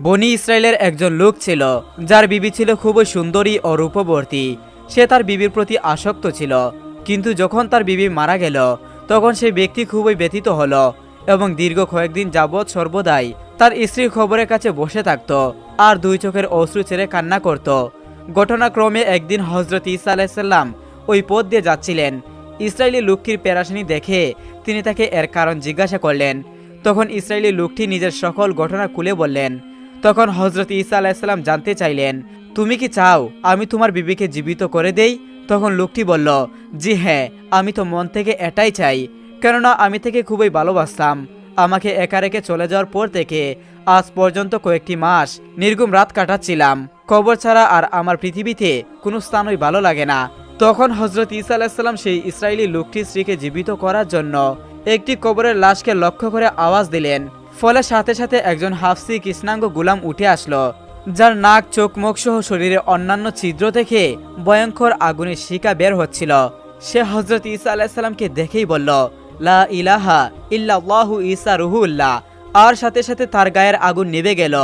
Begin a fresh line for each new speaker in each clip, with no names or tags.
বনি ইসরায়েলের একজন লোক ছিল, যার বিবি ছিল খুবই সুন্দরী ও রূপবর্তী। সে তার বিবির প্রতি আসক্ত ছিল, কিন্তু যখন তার বিবি মারা গেল, তখন সেই ব্যক্তি খুবই ব্যথিত হলো এবং দীর্ঘ কয়েকদিন যাবৎ সর্বদাই তার স্ত্রীর খবরের কাছে বসে থাকত আর দুই চোখের অশ্রু ছেড়ে কান্না করত। ঘটনাক্রমে একদিন হজরত ইসা আলাইসাল্লাম ওই পথ দিয়ে যাচ্ছিলেন। ইসরায়েলি লোকটির পেরাশানি দেখে তিনি তাকে এর কারণ জিজ্ঞাসা করলেন। তখন ইসরায়েলি লোকটি নিজের সকল ঘটনা খুলে বললেন তখন হজরত ইসা আলাইসাল্লাম জানতে চাইলেন, তুমি কি চাও আমি তোমার বিবিকে জীবিত করে দেই? তখন লোকটি বলল, জি হ্যাঁ আমি তো মন থেকে এটাই চাই। কেননা আমি থেকে খুবই ভালোবাসতাম। আমাকে একা রেখে চলে যাওয়ার পর থেকে আজ পর্যন্ত কয়েকটি মাস নির্গুম রাত কাটাচ্ছিলাম। কবর ছাড়া আর আমার পৃথিবীতে কোনো স্থানই ভালো লাগে না। তখন হজরত ইসা আলাহিসাল্লাম সেই ইসরায়েলি লোকটির স্ত্রীকে জীবিত করার জন্য একটি কবরের লাশকে লক্ষ্য করে আওয়াজ দিলেন ফলে সাথে সাথে একজন হাফসি কৃষ্ণাঙ্গ গুলাম উঠে আসলো, যার নাক, চোখ, মুখ সহ শরীরের অন্যান্য ছিদ্র থেকে ভয়ঙ্কর আগুনের শিকা বের হচ্ছিল। সে হজরত ইসা আলাহিসাল্লামকে দেখেই বলল, লা ইলাহা ইল্লাহু ইসা রুহুল্লাহ। আর সাথে সাথে তার গায়ের আগুন নেবে গেল।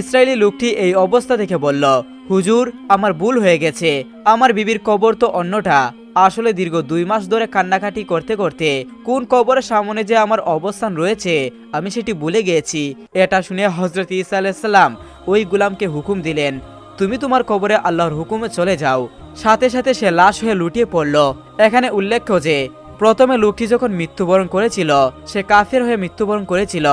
ইসরায়েলি লোকটি এই অবস্থা দেখে বলল হুজুর, আমার ভুল হয়ে গেছে। আমার বিবির কবর তো অন্যটা। আসলে দীর্ঘ দুই মাস ধরে কান্নাকাটি করতে করতে কোন কবরের সামনে যে আমার অবস্থান রয়েছে, আমি সেটি ভুলে গিয়েছি। এটা শুনে হজরত ইসা আলাইসাল্লাম ওই গুলামকে হুকুম দিলেন, তুমি তোমার কবরে আল্লাহর হুকুমে চলে যাও। সাথে সাথে সে লাশ হয়ে লুটিয়ে পড়ল। এখানে উল্লেখ্য যে, প্রথমে লোকটি যখন মৃত্যুবরণ করেছিল, সে কাফের হয়ে মৃত্যুবরণ করেছিল।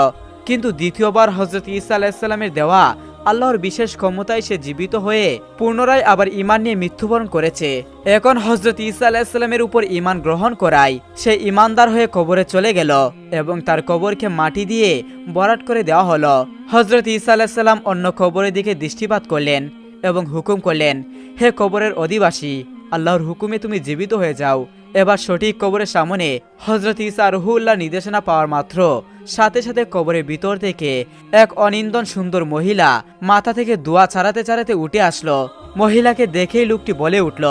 কিন্তু দ্বিতীয়বার হজরত ইসা আলাহিসাল্লামের দেওয়া আল্লাহর বিশেষ ক্ষমতায় সে জীবিত হয়ে পুনরায় আবার ইমান নিয়ে মৃত্যুবরণ করেছে। এখন হজরত ইসা আলাহিসাল্লামের উপর ইমান গ্রহণ করায় সে ইমানদার হয়ে কবরে চলে গেল এবং তার কবরকে মাটি দিয়ে বরাট করে দেওয়া হলো। হজরত ইসা আলাহিসাল্লাম অন্য কবরের দিকে দৃষ্টিপাত করলেন এবং হুকুম করলেন, হে কবরের অধিবাসী, আল্লাহর হুকুমে তুমি জীবিত হয়ে যাও। এবার সঠিক কবরের সামনে হজরত ইসা রহুল্লাহ নির্দেশনা পাওয়ার মাত্র। সাথে সাথে কবরের ভিতর থেকে এক অনিন্দন সুন্দর মহিলা মাথা থেকে দোয়া ছাড়াতে ছাড়াতে উঠে আসলো। মহিলাকে দেখেই লোকটি বলে উঠল,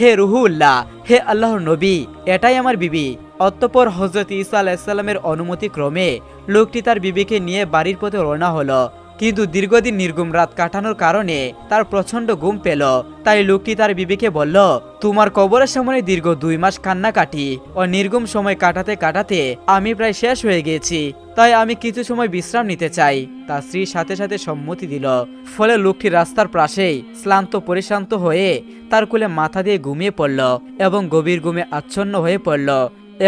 হে রুহুল্লাহ, হে আল্লাহর নবী, এটাই আমার বিবি। অতঃপর হজরত ইসা আলাহিসাল্লামের অনুমতি ক্রমে লোকটি তার বিবিকে নিয়ে বাড়ির পথে রওনা হলো। কিন্তু দীর্ঘদিন নির্গুম রাত কাটানোর কারণে তার প্রচণ্ড ঘুম পেল। তাই লোকটি তার বিবেকে বলল, তোমার কবরের সামনে দীর্ঘ দুই মাস কান্না কাটি। ও নির্গুম সময় কাটাতে কাটাতে আমি প্রায় শেষ হয়ে গেছি। তাই আমি কিছু সময় বিশ্রাম নিতে চাই। তার স্ত্রীর সাথে সাথে সম্মতি দিল। ফলে লোকটি রাস্তার পাশেই শ্লান্ত পরিশ্রান্ত হয়ে তার কোলে মাথা দিয়ে ঘুমিয়ে পড়ল এবং গভীর ঘুমে আচ্ছন্ন হয়ে পড়ল।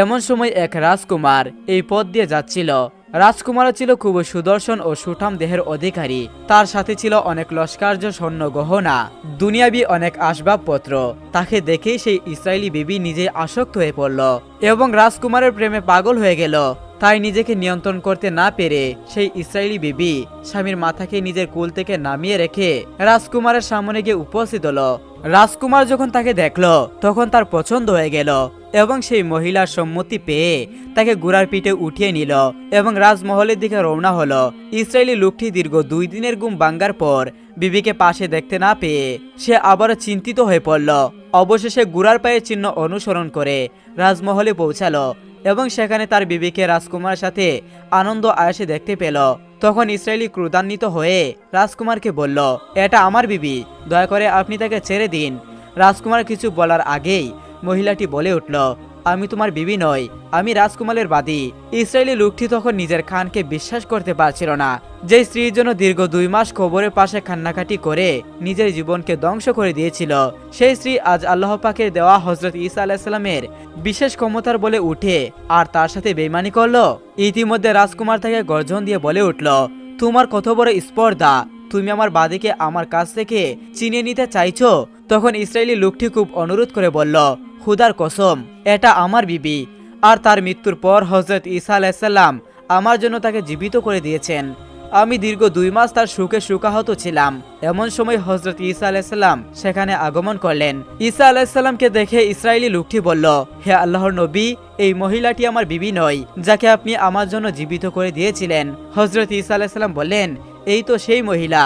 এমন সময় এক রাজকুমার এই পথ দিয়ে যাচ্ছিল। রাজকুমারও ছিল খুব সুদর্শন ও সুঠাম দেহের অধিকারী। তার সাথে ছিল অনেক লস্কার্য স্বর্ণ গহনা, দুনিয়াবি অনেক আসবাবপত্র। তাকে দেখেই সেই ইসরায়েলি বিবি নিজে আসক্ত হয়ে পড়ল এবং রাজকুমারের প্রেমে পাগল হয়ে গেল। তাই নিজেকে নিয়ন্ত্রণ করতে না পেরে সেই ইসরায়েলি বিবি স্বামীর মাথাকে নিজের কুল থেকে নামিয়ে রেখে রাজকুমারের সামনে গিয়ে উপস্থিত হলো। রাজকুমার যখন তাকে দেখল, তখন তার পছন্দ হয়ে গেল এবং সেই মহিলার সম্মতি পেয়ে তাকে গুড়ার পিঠে উঠিয়ে নিল এবং রাজমহলের দিকে রওনা হলো। ইসরায়েলি লোকটি দীর্ঘ দুই দিনের গুম বাঙ্গার পর বিবিকে পাশে দেখতে না পেয়ে সে আবারও চিন্তিত হয়ে পড়ল। অবশেষে গুড়ার পায়ের চিহ্ন অনুসরণ করে রাজমহলে পৌঁছালো এবং সেখানে তার বিবিকে রাজকুমারের সাথে আনন্দ আয়াসে দেখতে পেল। তখন ইসরায়েলি ক্রুদান্বিত হয়ে রাজকুমারকে বলল, এটা আমার বিবি। দয়া করে আপনি তাকে ছেড়ে দিন। রাজকুমার কিছু বলার আগেই মহিলাটি বলে উঠল আমি তোমার বিবি নই, আমি রাজকুমারের বাদী। ইসরায়েলি লোকটি তখন নিজের খানকে বিশ্বাস করতে পারছিল না। যে স্ত্রীর জন্য দীর্ঘ দুই মাস কবরের পাশে কান্নাকাটি করে নিজের জীবনকে ধ্বংস করে দিয়েছিল, সেই স্ত্রী আজ আল্লাহ পাকের দেওয়া হজরত ইসা আলাহিসাল্লামের বিশেষ ক্ষমতার বলে উঠে আর তার সাথে বেইমানি করল। ইতিমধ্যে রাজকুমার তাকে গর্জন দিয়ে বলে উঠল, তোমার কত বড় স্পর্ধা তুমি আমার বাদীকে আমার কাছ থেকে চিনিয়ে নিতে চাইছো? তখন ইসরায়েলি লোকটি খুব অনুরোধ করে বলল খুদার কসম, এটা আমার বিবি। আর তার মৃত্যুর পর হজরত ঈসা আলাইসাল্লাম আমার জন্য তাকে জীবিত করে দিয়েছেন। আমি দীর্ঘ দুই মাস তার সুখে সুখাহত ছিলাম। এমন সময় হজরত ঈসা আলাইসাল্লাম সেখানে আগমন করলেন। ঈসা আলাইসাল্লামকে দেখে ইসরায়েলি লোকটি বলল, হে আল্লাহর নবী, এই মহিলাটি আমার বিবি নয়, যাকে আপনি আমার জন্য জীবিত করে দিয়েছিলেন। হজরত ঈসা আলাইসাল্লাম বললেন এই তো সেই মহিলা।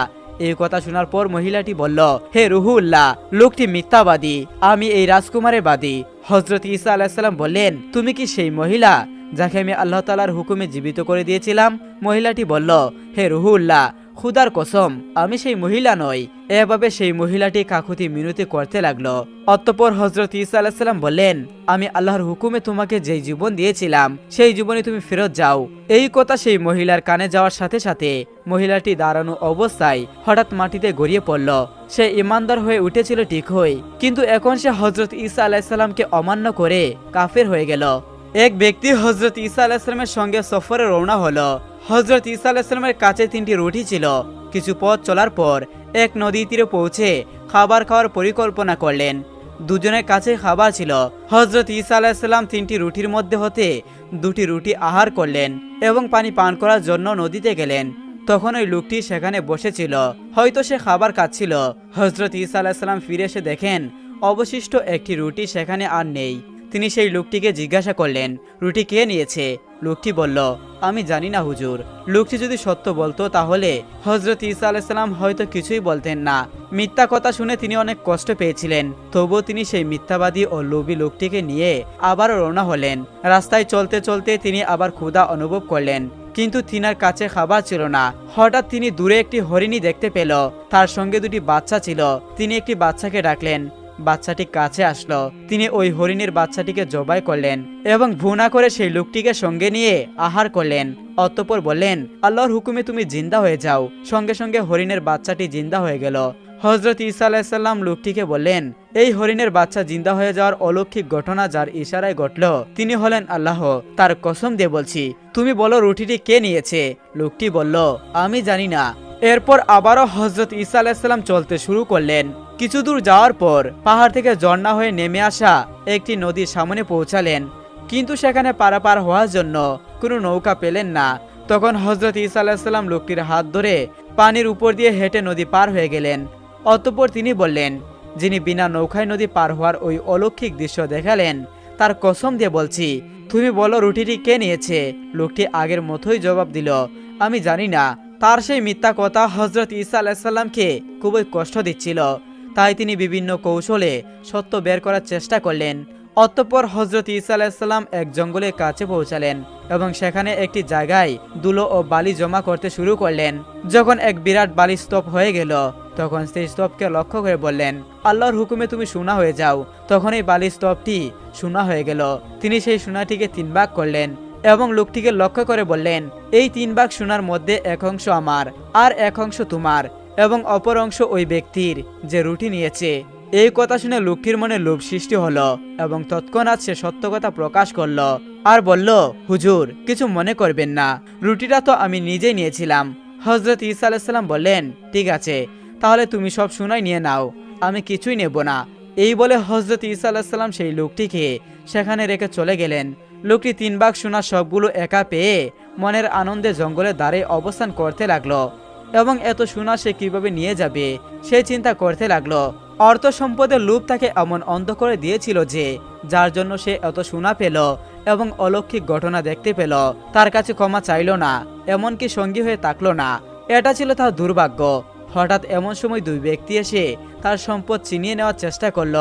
এই কথা শোনার পর মহিলাটি বলল, হে রুহুল্লাহ, লোকটি মিথ্যাবাদী, আমি এই রাজকুমারের বাদী। হজরত ঈসা আলাহিসাল্লাম বললেন, তুমি কি সেই মহিলা যাকে আমি আল্লাহ তালার হুকুমে জীবিত করে দিয়েছিলাম? মহিলাটি বলল, হে রুহুল্লাহ খুদার কসম, আমি সেই মহিলা নই। এভাবে সেই মহিলাটি কাকুতি মিনতি করতে লাগল। অতঃপর হজরত ইসা আলাহিসাল্লাম বললেন, আমি আল্লাহর হুকুমে তোমাকে যেই জীবন দিয়েছিলাম, সেই জীবনে তুমি ফেরত যাও। এই কথা সেই মহিলার কানে যাওয়ার সাথে সাথে মহিলাটি দাঁড়ানো অবস্থায় হঠাৎ মাটিতে গড়িয়ে পড়ল। সে ইমানদার হয়ে উঠেছিল ঠিক হই, কিন্তু এখন সে হজরত ইসা আলাহিসাল্লামকে অমান্য করে কাফের হয়ে গেল। এক ব্যক্তি হজরত ইসা আলাহিসাল্লামের সঙ্গে সফরে রওনা হলো। হজরত ইসা আলাহিসাল্লামের কাছে তিনটি রুটি ছিল। কিছু পথ চলার পর এক নদী তীরে পৌঁছে খাবার খাওয়ার পরিকল্পনা করলেন। দুজনের কাছে খাবার ছিল। হজরত ইসা আলাহিসাল্লাম তিনটি রুটির মধ্যে হতে দুটি রুটি আহার করলেন এবং পানি পান করার জন্য নদীতে গেলেন। তখন ওই লোকটি সেখানে বসেছিল। হয়তো সে খাবার খাচ্ছিল। হজরত ইসা আলাহিসাল্লাম ফিরে এসে দেখেন, অবশিষ্ট একটি রুটি সেখানে আর নেই। তিনি সেই লোকটিকে জিজ্ঞাসা করলেন, রুটি কে নিয়েছে? লোকটি বলল, আমি জানি না হুজুর। লোকটি যদি সত্য বলতো তাহলে হজরত ইসা আলাইসাল্লাম হয়তো কিছুই বলতেন না। মিথ্যা কথা শুনে তিনি অনেক কষ্ট পেয়েছিলেন। তবুও তিনি সেই মিথ্যাবাদী ও লোভী লোকটিকে নিয়ে আবারও রওনা হলেন। রাস্তায় চলতে চলতে তিনি আবার ক্ষুধা অনুভব করলেন। কিন্তু তিনার কাছে খাবার ছিল না। হঠাৎ তিনি দূরে একটি হরিণী দেখতে পেল। তার সঙ্গে দুটি বাচ্চা ছিল। তিনি একটি বাচ্চাকে ডাকলেন বাচ্চাটি কাছে আসলো। তিনি ওই হরিণের বাচ্চাটিকে জবাই করলেন এবং ভুনা করে সেই লোকটিকে সঙ্গে নিয়ে আহার করলেন। অতঃপর বললেন, আল্লাহর হুকুমে তুমি জিন্দা হয়ে যাও। সঙ্গে সঙ্গে হরিণের বাচ্চাটি জিন্দা হয়ে গেল। হজরত ইসা আলাহিসাল্লাম লোকটিকে বললেন, এই হরিণের বাচ্চা জিন্দা হয়ে যাওয়ার অলৌকিক ঘটনা যার ইশারায় ঘটল, তিনি হলেন আল্লাহ। তার কসম দিয়ে বলছি, তুমি বলো রুটিটি কে নিয়েছে? লোকটি বলল, আমি জানি না। এরপর আবারও হজরত ইসা আলাহিসাল্লাম চলতে শুরু করলেন। কিছু দূর যাওয়ার পর পাহাড় থেকে ঝর্ণা হয়ে নেমে আসা একটি নদীর সামনে পৌঁছালেন। কিন্তু সেখানে পারাপার হওয়ার জন্য কোনো নৌকা পেলেন না। তখন হজরত ইসা আলাহিসাল্লাম লোকটির হাত ধরে পানির উপর দিয়ে হেঁটে নদী পার হয়ে গেলেন। অতঃপর তিনি বললেন, যিনি বিনা নৌকায় নদী পার হওয়ার ওই অলৌকিক দৃশ্য দেখালেন, তার কসম দিয়ে বলছি, তুমি বলো রুটিটি কে নিয়েছে? লোকটি আগের মতোই জবাব দিল, আমি জানি না। তার সেই মিথ্যা কথা হজরত ইসা আলাহিসাল্লামকে খুবই কষ্ট দিচ্ছিল। তাই তিনি বিভিন্ন কৌশলে সত্য বের করার চেষ্টা করলেন। অতঃপর হজরত ইসা আলাহিসাল্লাম এক জঙ্গলের কাছে পৌঁছালেন এবং সেখানে একটি জায়গায় দুলো ও বালি জমা করতে শুরু করলেন। যখন এক বিরাট বালি স্তূপ হয়ে গেল, তখন সেই স্তূপকে লক্ষ্য করে বললেন, আল্লাহর হুকুমে তুমি সোনা হয়ে যাও। তখন এই বালি স্তূপটি সোনা হয়ে গেল। তিনি সেই সোনাটিকে তিন ভাগ করলেন এবং লোকটিকে লক্ষ্য করে বললেন, এই তিন ভাগ সোনার মধ্যে এক অংশ আমার আর এক অংশ তোমার। এবং অপর অংশ ওই ব্যক্তির যে রুটি নিয়েছে। এই কথা শুনে লোকটির মনে লোভ সৃষ্টি হলো এবং তৎক্ষণাৎ সে সত্য কথা প্রকাশ করল আর বলল, হুজুর, কিছু মনে করবেন না। রুটিটা তো আমি নিজেই নিয়েছিলাম। হজরত ইসা আলাইসাল্লাম বললেন, ঠিক আছে, তাহলে তুমি সব শুনাই নিয়ে নাও। আমি কিছুই নেব না। এই বলে হজরত ইসা আলাহিসাল্লাম সেই লোকটিকে সেখানে রেখে চলে গেলেন। লোকটি তিন ভাগ সোনা সবগুলো একা পেয়ে মনের আনন্দে জঙ্গলের দ্বারে অবস্থান করতে লাগল। এবং এত সোনা সে কীভাবে নিয়ে যাবে? সে চিন্তা করতে লাগল। অর্থ সম্পদের লোভ তাকে এমন অন্ধ করে দিয়েছিল যে, যার জন্য সে এত সোনা পেল এবং অলৌকিক ঘটনা দেখতে পেল। তার কাছে ক্ষমা চাইল না, এমনকি সঙ্গী হয়ে তাকলো না। এটা ছিল তার দুর্ভাগ্য। হঠাৎ এমন সময় দুই ব্যক্তি এসে তার সম্পদ চিনিয়ে নেওয়ার চেষ্টা করল।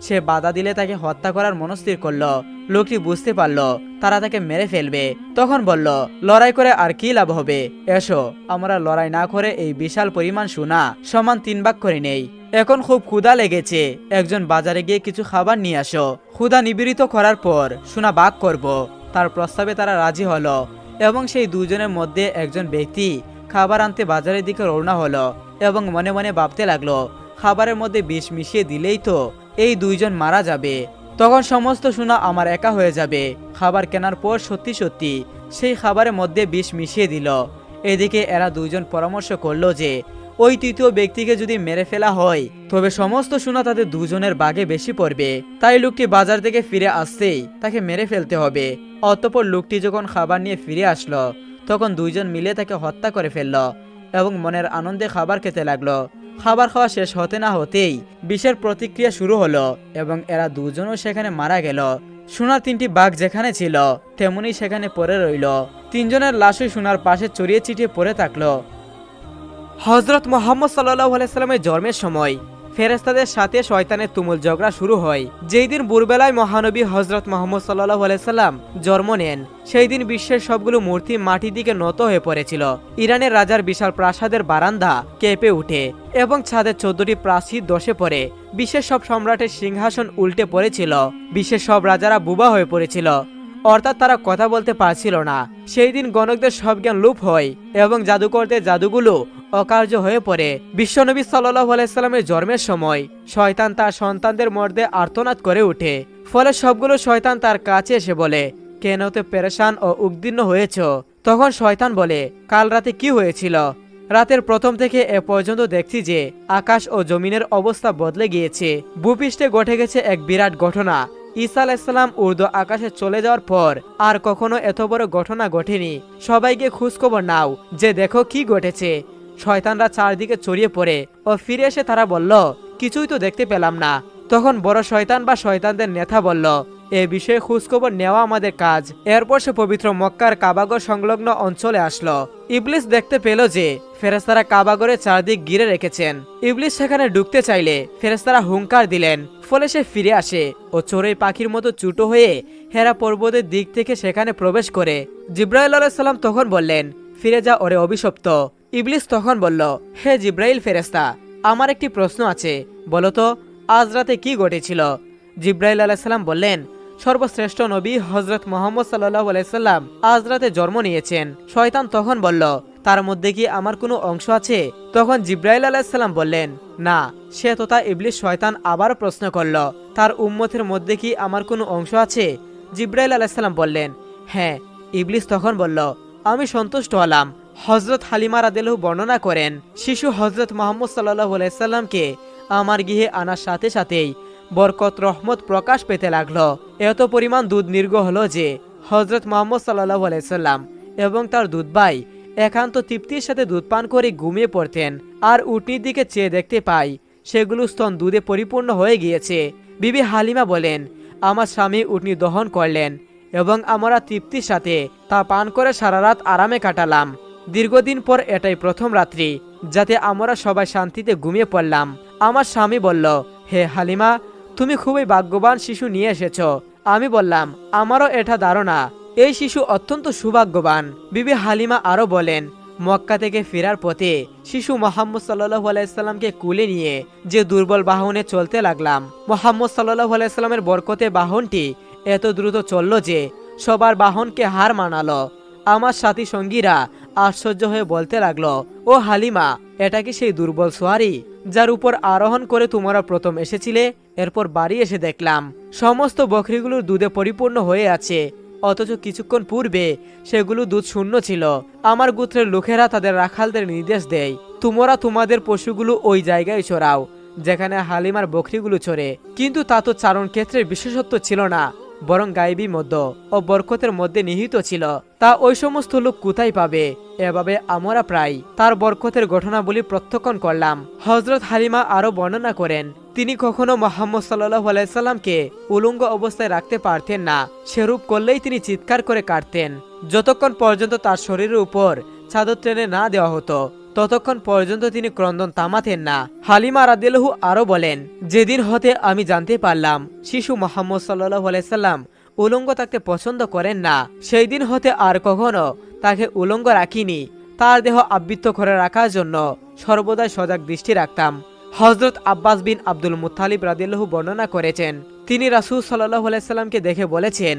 সে বাধা দিলে তাকে হত্যা করার মনস্থির করল। লোকটি বুঝতে পারল, তারা তাকে মেরে ফেলবে। তখন বলল, লড়াই করে আর কি লাভ হবে? এসো, আমরা লড়াই না করে এই বিশাল পরিমাণ সোনা সমান তিন ভাগ করে নেই। এখন খুব ক্ষুধা লেগেছে। একজন বাজারে গিয়ে কিছু খাবার নিয়ে আসো। ক্ষুধা নিবিড়িত করার পর সোনা বাক করব। তার প্রস্তাবে তারা রাজি হলো এবং সেই দুজনের মধ্যে একজন ব্যক্তি খাবার আনতে বাজারের দিকে রওনা হলো এবং মনে মনে ভাবতে লাগল, খাবারের মধ্যে বিষ মিশিয়ে দিলেই তো এই দুইজন মারা যাবে। তখন সমস্ত সোনা আমার একা হয়ে যাবে। খাবার কেনার পর সত্যি সত্যি সেই খাবারের মধ্যে বিষ মিশিয়ে দিল। এদিকে এরা দুইজন পরামর্শ করল যে, ওই তৃতীয় ব্যক্তিকে যদি মেরে ফেলা হয়, তবে সমস্ত সোনা তাদের দুজনের বাগে বেশি পড়বে। তাই লোকটি বাজার থেকে ফিরে আসতেই তাকে মেরে ফেলতে হবে। অতপর লোকটি যখন খাবার নিয়ে ফিরে আসলো, তখন দুইজন মিলে তাকে হত্যা করে ফেলল এবং মনের আনন্দে খাবার খেতে লাগল। খাবার খাওয়া শেষ হতে না হতেই বিষের প্রতিক্রিয়া শুরু হলো এবং এরা দুজনও সেখানে মারা গেল। সোনার তিনটি বাঘ যেখানে ছিল, তেমনি সেখানে পড়ে রইল। তিনজনের লাশই সোনার পাশে চড়িয়ে চিটিয়ে পড়ে থাকল। হজরত মোহাম্মদ সাল্লাহ আলাইস্লামের জন্মের সময় ফেরেস্তাদের সাথে শয়তানের তুমুল ঝগড়া শুরু হয়। যেই দিন ভোরবেলায় মহানবী হজরত মোহাম্মদ সাল্লাহ আলাইসাল্লাম জন্ম নেন, সেই দিন বিশ্বের সবগুলো মূর্তি মাটির দিকে নত হয়ে পড়েছিল। ইরানের রাজার বিশাল প্রাসাদের বারান্দা কেঁপে উঠে এবং ছাদের চোদ্দটি প্রাচীর দশে পড়ে। বিশ্বের সব সম্রাটের সিংহাসন উল্টে পড়েছিল। বিশ্বের সব রাজারা বুবা হয়ে পড়েছিল। অর্থাৎ তারা কথা বলতে পারছিল না। সেই দিন গণকদের সব জ্ঞান লুপ হয় এবং জাদুকরদের জাদুগুলো অকার্য হয়ে পড়ে। বিশ্বনবী সাল্লাহ আলাইস্লামের জন্মের সময় শয়তান তার সন্তানদের মধ্যে আর্তনাদ করে ওঠে। ফলে সবগুলো শয়তান তার কাছে এসে বলে, কেন তো পেরেশান ও উদ্দীর্ণ হয়েছ? তখন শয়তান বলে, কাল রাতে কি হয়েছিল? রাতের প্রথম থেকে এ পর্যন্ত দেখছি যে, আকাশ ও জমিনের অবস্থা বদলে গিয়েছে। ভূপৃষ্ঠে ঘটে গেছে এক বিরাট ঘটনা। ঈসা আলাইসাল্লাম উর্দু আকাশে চলে যাওয়ার পর আর কখনো এত বড় ঘটনা ঘটেনি। সবাইকে খোঁজখবর নাও যে দেখো কি ঘটেছে। শয়তানরা চারদিকে ছড়িয়ে পড়ে ও ফিরে এসে তারা বলল, কিছুই তো দেখতে পেলাম না। তখন বড় শয়তান বা শয়তানদের নেতা বলল এ বিষয়ে খোঁজখবর নেওয়া আমাদের কাজ। এরপর সে পবিত্র মক্কার কাবাগর সংলগ্ন অঞ্চলে আসলো। ইবলিস দেখতে পেল যে ফেরেস্তারা কাবাগরের চারদিক ঘিরে রেখেছেন। ইবলিস সেখানে ঢুকতে চাইলে ফেরেস্তারা হুঙ্কার দিলেন, ফলে সে ফিরে আসে ও চোরের পাখির মতো চুটো হয়ে হেরা পর্বতের দিক থেকে সেখানে প্রবেশ করে। জিব্রাইল আলাইসাল্লাম তখন বললেন, ফিরে যা ওরে অভিশপ্ত। ইবলিস তখন বলল, হে জিব্রাইল ফেরেস্তা আমার একটি প্রশ্ন আছে। বলতো আজ রাতে কি ঘটেছিল? জিব্রাইল আলাইসাল্লাম বললেন সর্বশ্রেষ্ঠ নবী হজরত মোহাম্মদ সাল্লাহ আলাইসাল্লাম আজ রাতে জন্ম নিয়েছেন। শয়তান তখন বলল, তার মধ্যে কি আমার কোনো অংশ আছে? তখন জিব্রাইল আলাইসাল্লাম বললেন, না, সে তথা ইবলিশ শয়তান আবার প্রশ্ন করল, তার উম্মতের মধ্যে কি আমার কোনো অংশ আছে? জিব্রাইল আলাইসাল্লাম বললেন হ্যাঁ। ইবলিস তখন বলল, আমি সন্তুষ্ট হলাম। হজরত হালিমা রাদেলহু বর্ণনা করেন, শিশু হজরত মোহাম্মদ সাল্লাহ আলাইসাল্লামকে আমার গৃহে আনার সাথে সাথেই বরকত, রহমত প্রকাশ পেতে লাগল। এত পরিমাণ দুধ নির্গ হলো যে, হজরত মোহাম্মদ সাল্লাহ আলাইসাল্লাম এবং তার দুধ ভাই একান্ত তৃপ্তির সাথে দুধ পান করে ঘুমিয়ে পড়তেন আর উটনির দিকে চেয়ে দেখতে পাই সেগুলো স্তন দুধে পরিপূর্ণ হয়ে গিয়েছে। বিবি হালিমা বলেন, আমার স্বামী উটনি দহন করলেন এবং আমরা তৃপ্তির সাথে তা পান করে সারা রাত আরামে কাটালাম। দীর্ঘদিন পর এটাই প্রথম রাত্রি, যাতে আমরা সবাই শান্তিতে ঘুমিয়ে পড়লাম। আমার স্বামী বলল, হে হালিমা তুমি খুবই ভাগ্যবান শিশু নিয়ে এসেছ। আমি বললাম, আমারও এটা ধারণা। এই শিশু অত্যন্ত সুভাগ্যবান। বিবি হালিমা আরও বলেন, মক্কা থেকে ফেরার পথে শিশু মোহাম্মদ সাল্লাহ আলাইসাল্লামকে কুলে নিয়ে যে দুর্বল বাহনে চলতে লাগলাম, মোহাম্মদ সাল্লাহ আলাইসাল্লামের বরকতে বাহনটি এত দ্রুত চলল যে সবার বাহনকে হার মানালো। আমার সাথী সঙ্গীরা আশ্চর্য হয়ে বলতে লাগল, ও হালিমা, এটা কি সেই দুর্বল সোয়ারি, যার উপর আরোহণ করে তোমরা প্রথম এসেছিলে? এরপর বাড়ি এসে দেখলাম, সমস্ত বকরিগুলোর দুধে পরিপূর্ণ হয়ে আছে। অথচ কিছুক্ষণ পূর্বে সেগুলো দুধ শূন্য ছিল। আমার গোত্রের লোকেরা তাদের রাখালদের নির্দেশ দেয়, তোমরা তোমাদের পশুগুলো ওই জায়গায় চড়াও, যেখানে হালিমার বকরিগুলো চড়ে। কিন্তু তা তো চারণ ক্ষেত্রের বিশেষত্ব ছিল না, বরং গাইবি মধ্য ও বরকতের মধ্যে নিহিত ছিল। তা ওই সমস্ত লোক কোথায় পাবে? এভাবে আমরা প্রায় তার বরকতের ঘটনাবলী প্রত্যক্ষণ করলাম। হজরত হালিমা আরও বর্ণনা করেন তিনি কখনো মোহাম্মদ সাল্লাহ আলাইসাল্লামকে উলঙ্গ অবস্থায় রাখতে পারতেন না। সেরূপ করলেই তিনি চিৎকার করে কাটতেন যতক্ষণ পর্যন্ত তার শরীরের উপর চাদর ট্রেনে না দেওয়া হতো, ততক্ষণ পর্যন্ত তিনি ক্রন্দন থামাতেন না। হালিমা রাদিলহু আরও বলেন, যেদিন হতে আমি জানতে পারলাম, শিশু মোহাম্মদ সাল্লাহ আলাইসাল্লাম উলঙ্গ থাকতে পছন্দ করেন না। সেই দিন হতে আর কখনো তাকে উলঙ্গ রাখিনি। তার দেহ আবৃত্ত করে রাখার জন্য সর্বদাই সজাগ দৃষ্টি রাখতাম। হজরত আব্বাস বিন আব্দুল মুতালিব রাদিল্লাহু বর্ণনা করেছেন। তিনি রাসুল সাল্লাহ আলাইসাল্লামকে দেখে বলেছেন,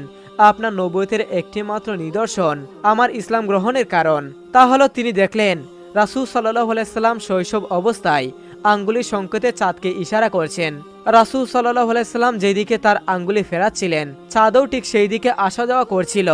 আপনার নবতের একটি মাত্র নিদর্শন আমার ইসলাম গ্রহণের কারণ। তা হলো তিনি দেখলেন, রাসুল সাল্লাহ আলাইসাল্লাম শৈশব অবস্থায় আঙ্গুলির সংকেতে চাঁদকে ইশারা করছেন। রাসুল সাল্লাহ আলাইসাল্লাম যেদিকে তার আঙ্গুলি ফেরাচ্ছিলেন, চাঁদও ঠিক সেই দিকে আসা যাওয়া করছিল।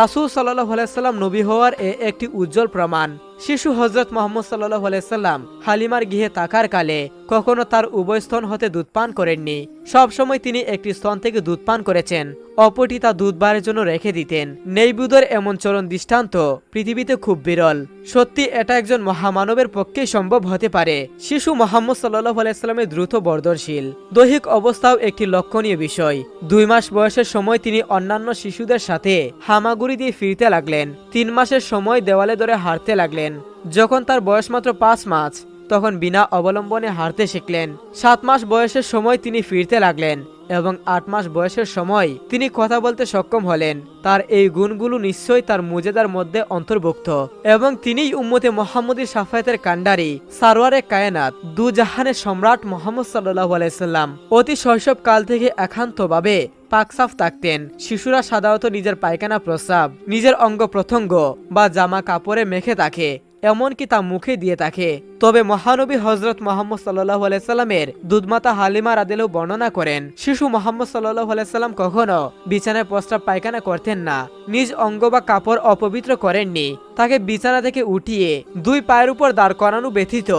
রাসুল সাল্লাহ আলাইসাল্লাম নবী হওয়ার এ একটি উজ্জ্বল প্রমাণ। শিশু হজরত মোহাম্মদ সাল্লাহ আলাইসাল্লাম হালিমার গৃহে তাকার কালে কখনো তার উভয় স্তন হতে দুধ পান করেননি। সবসময় তিনি একটি স্তন থেকে দুধ পান করেছেন, অপরটি তা দুধ বারের জন্য রেখে দিতেন। নেইবুদের এমন চরণ দৃষ্টান্ত পৃথিবীতে খুব বিরল। সত্যি, এটা একজন মহামানবের পক্ষেই সম্ভব হতে পারে। শিশু মোহাম্মদ সাল্লাহ আলাইস্লামের দ্রুত বর্ধনশীল। দৈহিক অবস্থাও একটি লক্ষণীয় বিষয়। দুই মাস বয়সের সময় তিনি অন্যান্য শিশুদের সাথে হামাগুড়ি দিয়ে ফিরতে লাগলেন। তিন মাসের সময় দেওয়ালে ধরে হাঁটতে লাগলেন। যখন তার বয়স মাত্র পাঁচ মাস তখন বিনা অবলম্বনে হাঁটতে শিখলেন। সাত মাস বয়সের সময় তিনি ফিরতে লাগলেন এবং আট মাস বয়সের সময় তিনি কথা বলতে সক্ষম হলেন। তার এই গুণগুলো নিশ্চয়ই তার মুজেদার মধ্যে অন্তর্ভুক্ত। এবং তিনিই উম্মতে মোহাম্মদী সাফায়াতের কান্ডারি সারোয়ারে কায়নাত দু জাহানের সম্রাট মোহাম্মদ সাল্লাহ আলাইসাল্লাম অতি শৈশব কাল থেকে একান্তভাবে পাকসাফ থাকতেন। শিশুরা সাধারণত নিজের পায়খানা প্রস্রাব, নিজের অঙ্গ প্রত্যঙ্গ বা জামা কাপড়ে মেখে থাকে। এমনকি তা মুখে দিয়ে থাকে তবে মহানবী হজরত মোহাম্মদ সাল্লাহ আলাইসাল্লামের দুধমাতা হালিমা রাদেলেও বর্ণনা করেন, শিশু মোহাম্মদ সাল্লাহ আলাইসাল্লাম কখনো বিছানায় প্রস্তাব পায়খানা করতেন না, নিজ অঙ্গ বা কাপড় অপবিত্র করেননি। তাকে বিছানা থেকে উঠিয়ে দুই পায়ের উপর দাঁড় করানো ব্যথিত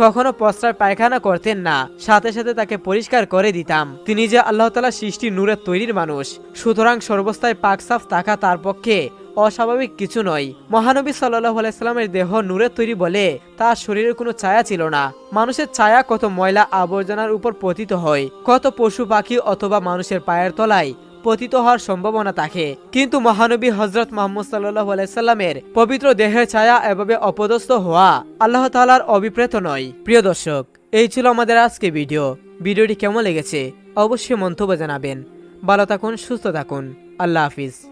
কখনো প্রস্রাব পায়খানা করতেন না। সাথে সাথে তাকে পরিষ্কার করে দিতাম। তিনি যে আল্লাহ তালা সৃষ্টি নূরের তৈরির মানুষ, সুতরাং সর্বস্থায় পাকসাফ থাকা তার পক্ষে অস্বাভাবিক কিছু নয়। মহানবী সাল্লাহ আলাইস্লামের দেহ নূরে তৈরি বলে তার শরীরে কোনো ছায়া ছিল না। মানুষের ছায়া কত ময়লা আবর্জনার উপর পতিত হয়, কত পশু পাখি অথবা মানুষের পায়ের তলায় পতিত হওয়ার সম্ভাবনা থাকে। কিন্তু মহানবী হজরত মোহাম্মদ সাল্লাহ আলাইসাল্লামের পবিত্র দেহের ছায়া এভাবে অপদস্থ হওয়া আল্লাহ তালার অভিপ্রেত নয়। প্রিয় দর্শক, এই ছিল আমাদের আজকে ভিডিও। ভিডিওটি কেমন লেগেছে অবশ্যই মন্তব্য জানাবেন। ভালো থাকুন, সুস্থ থাকুন। আল্লাহ হাফিজ।